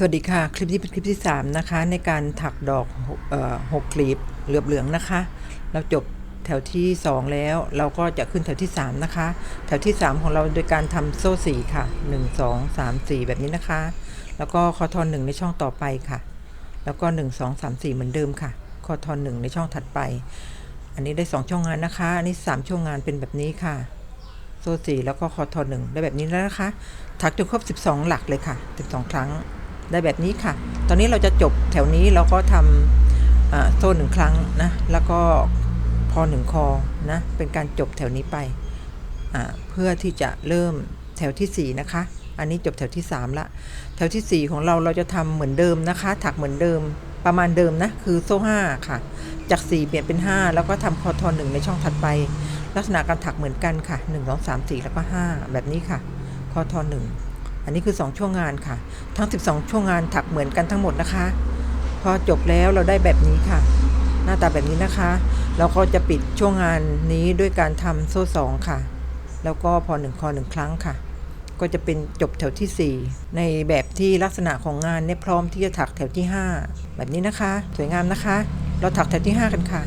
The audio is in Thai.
สวัสดีค่ะ คลิปนี้เป็นคลิปที่ 3 นะคะ ในการถักดอกหกกลีบเหลือบเหลืองนะคะ เราจบแถวที่ 2 แล้วเราก็จะขึ้นแถวที่ 3 นะคะ แถวที่ 3 ของเราโดยการทำโซ่สีค่ะ 1 2 3 4 แบบนี้นะคะ แล้วก็คอทอนหนึ่งในช่องต่อไปค่ะ แล้วก็ 1 2 3 4 เหมือนเดิมค่ะคอทอนหนึ่งในช่องถัดไป อันนี้ได้ 2 ช่องงานนะคะ อันนี้ 3 ช่องงานเป็นแบบนี้ค่ะ โซ่สี่แล้วก็คอทอหนึ่งได้แบบนี้แล้วนะคะ ถักจนครบ 12 หลักเลยค่ะ12ครั้ง ได้แบบนี้ค่ะ ตอนนี้เราจะจบแถวนี้เราก็ทำโซ่หนึ่งครั้งนะ แล้วก็พอหนึ่งคอนะ เป็นการจบแถวนี้ไป เพื่อที่จะเริ่มแถวที่สี่นะคะ อันนี้จบแถวที่สามละ แถวที่สี่ของเราเราจะทำเหมือนเดิมนะคะ ถักเหมือนเดิม ประมาณเดิมนะ คือโซ่ห้าค่ะ จากสี่เปลี่ยนเป็นห้าแล้วก็ทำคอทอนหนึ่งในช่องถัดไป ลักษณะการถักเหมือนกันค่ะหนึ่งสองสามสี่แล้วก็ห้าแบบนี้ค่ะ คอทอนหนึ่ง อันนี้คือ 2 ช่วงงานค่ะ ทั้ง 12 ช่วงงานถักเหมือนกันทั้งหมดนะคะ พอจบแล้วเราได้แบบนี้ค่ะ หน้าตาแบบนี้นะคะ เราก็จะปิดช่วงงานนี้ด้วยการทำโซ่สองค่ะ แล้วก็พอหนึ่งคอหนึ่งครั้งค่ะ ก็จะเป็นจบแถวทีสี่4 ในแบบที่ลักษณะของงานเนี่ยพร้อมที่จะถักแถวที่ 5 แบบนี้นะคะ สวยงามนะคะ เราถักแถวที่ 5 กันค่ะ